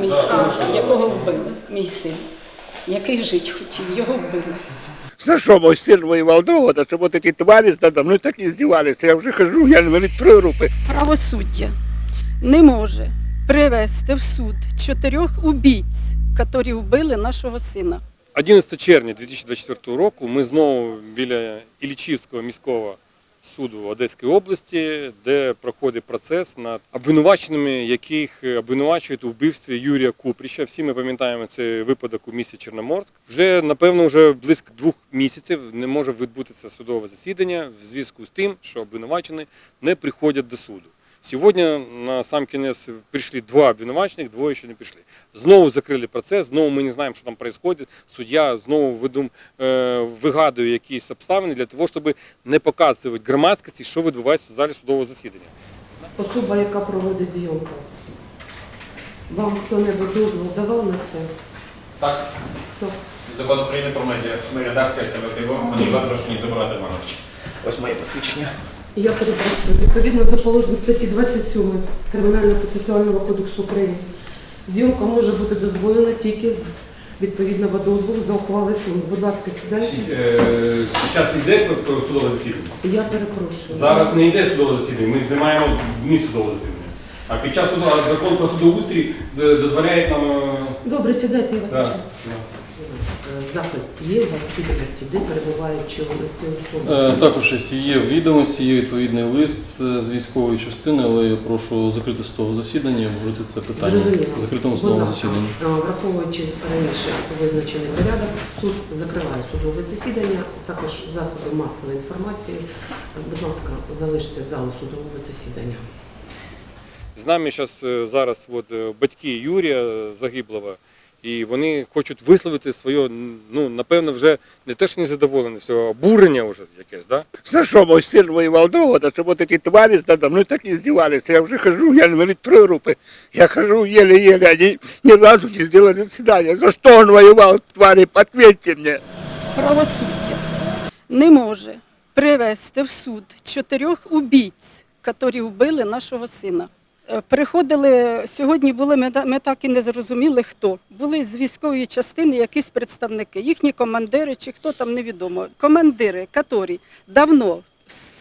мій син, якого вбили, мій син, який жити хотів, його вбили. За що мой син воював до года, щоб от ці тварі надо мною так і здівалися. Я вже хожу, я не відкрою руки. Правосуддя не може привести в суд чотирьох убійць, які вбили нашого сина. 11 червня 2024 року ми знову біля Іллічівського міського суду Одеської області, де проходить процес над обвинуваченими, яких обвинувачують у вбивстві Юрія Купріща. Всі ми пам'ятаємо цей випадок у місті Чорноморськ. Вже напевно вже близько двох місяців не може відбутися судове засідання в зв'язку з тим, що обвинувачені не приходять до суду. Сьогодні на сам кінець прийшли два обвинувачених, двоє ще не прийшли. Знову закрили процес, знову ми не знаємо, що там відбувається. Суддя знову видум, е, вигадує якісь обставини для того, щоб не показувати громадськості, що відбувається в залі судового засідання. Особа, яка проводить зйомку. Вам хто-небудь дозвіл давав на це? Так, Хто? закон України про медіа. Ми редакція ТВТВ, мене запрошені забирати Іванович. Ось моє посвідчення. Я перепрошую. Відповідно до положень статті 27 Кримінально-процесуального кодексу України, зйомка може бути дозволена тільки з відповідного дозволу за ухвали суду. Будь ласка, сідайте. Зараз йде судове засідання. Я перепрошую. Зараз не йде судове засідання, ми знімаємо дні судового засідання. А під час суду закон про судоустрій дозволяє нам. е, Добре, сідайте, я вас да, да. Захист є у вас відомості, де перебувають чи ці особи? Е, Також є відомості, є відповідний лист е, з військової частини, але я прошу закрити судове засідання, і обговорити це питання Зрозуміло. в закритому судовому засіданні. е, Враховуючи раніше визначений порядок, суд закриває судове засідання, також засоби масової інформації. Будь ласка, залиште залу судового засідання. З нами е, зараз от, е, батьки Юрія е, загиблого, і вони хочуть висловити своє, ну, напевно, вже не те, що незадоволення, все, обурення вже якесь, да? За що мой син воював до года, щоб от ці тварі надо мною так і здівалися. Я вже хожу, я не відкрою руки. Я хожу еле-еле, они ни разу не сделали заседание. За что он воевал, твари, ответьте мне. Правосуддя не може привести в суд чотирьох убійць, які вбили нашого сина. Е, Приходили сьогодні, були ми, ми так і не зрозуміли, хто були з військової частини якісь представники, їхні командири чи хто там невідомо. Командири, які давно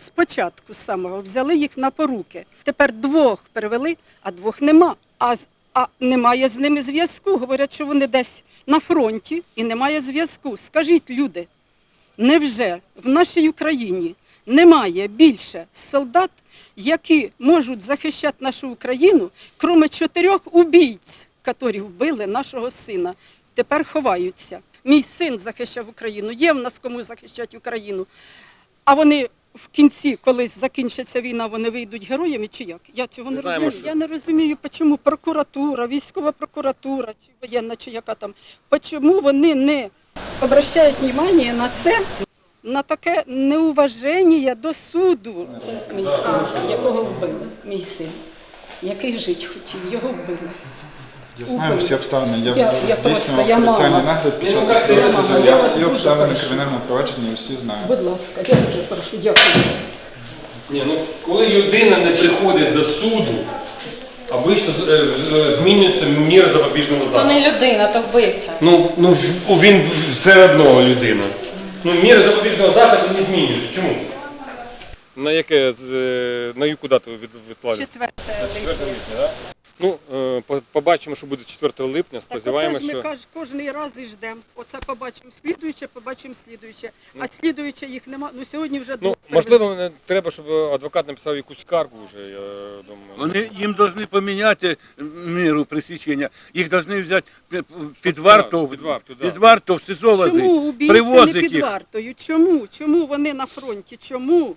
спочатку з самого взяли їх на поруки. Тепер двох перевели, а двох нема. А, а немає з ними зв'язку. Говорять, що вони десь на фронті і немає зв'язку. Скажіть, люди, невже в нашій Україні немає більше солдат, які можуть захищати нашу Україну, крім чотирьох убійць, які вбили нашого сина? Тепер ховаються. Мій син захищав Україну, є в нас кому захищати Україну. А вони в кінці, коли закінчиться війна, вони вийдуть героями чи як? Я цього не знаємо, розумію. що- Я не розумію, чому прокуратура, військова прокуратура чи воєнна, чи яка там, чому вони не обращають увагу на це, на таке неуваження до суду. Це мій син, якого вбили, мій син, який жити хотів, його вбили. Я знаю всі обставини. Я, Я- здійснював мама. нагляд під час досудового суду. я всі обставини кримінального провадження всі знаю. Будь ласка, я дуже прошу, дякую. Ні, ну, коли людина не приходить до суду, обично з- е, змінюється міра запобіжного То заходу. не людина, то вбивця. Ну, ну ж- він все одно людина. Ну, міри запобіжного заходу не змінюється. Чому? На яке з- е, на яку дату від, відкладається? Четверте. Четверте липня, так? Ну, е, по- побачимо, що буде 4 липня. Так оце Сподіваємося, ж ми що. каж, кожен раз і ждемо. Оце побачимо слідуюче, побачимо слідуюче. А слідуюче їх нема. Ну сьогодні вже Ну, можливо, не треба, щоб адвокат написав якусь скаргу вже, я думаю. Вони їм повинні поміняти міру пресічення. Їх повинні взяти під варту, під варту, да. під варту в СИЗО возити, Чому убійці не під їх. вартою? Чому? Чому вони на фронті? Чому?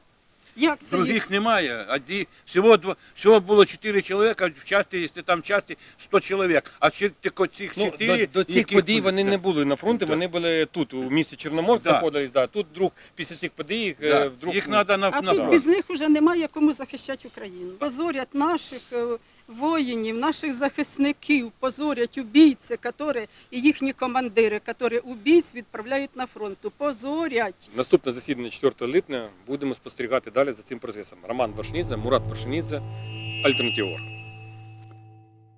Як це їх? Других немає. Одні, всього, два, всього було 4 чоловіка, в часті, якщо там часті 100 чоловік. А ще тільки цих Ну, 4... до, до цих подій вони не були на фронті, вони були тут, у місті Чорноморськ Да. знаходились, да. тут вдруг після цих подій їх е, Да. вдруг. Їх треба на, А на тут без них вже немає кому захищати Україну. Позорять наших е, воїнів, наших захисників, позорять убійці, які, і їхні командири, які убійць відправляють на фронт. Позорять. Наступне засідання 4 липня будемо спостерігати далі за цим процесом. Роман Вершнідзе, Мурат Вершнідзе, Альтернатива.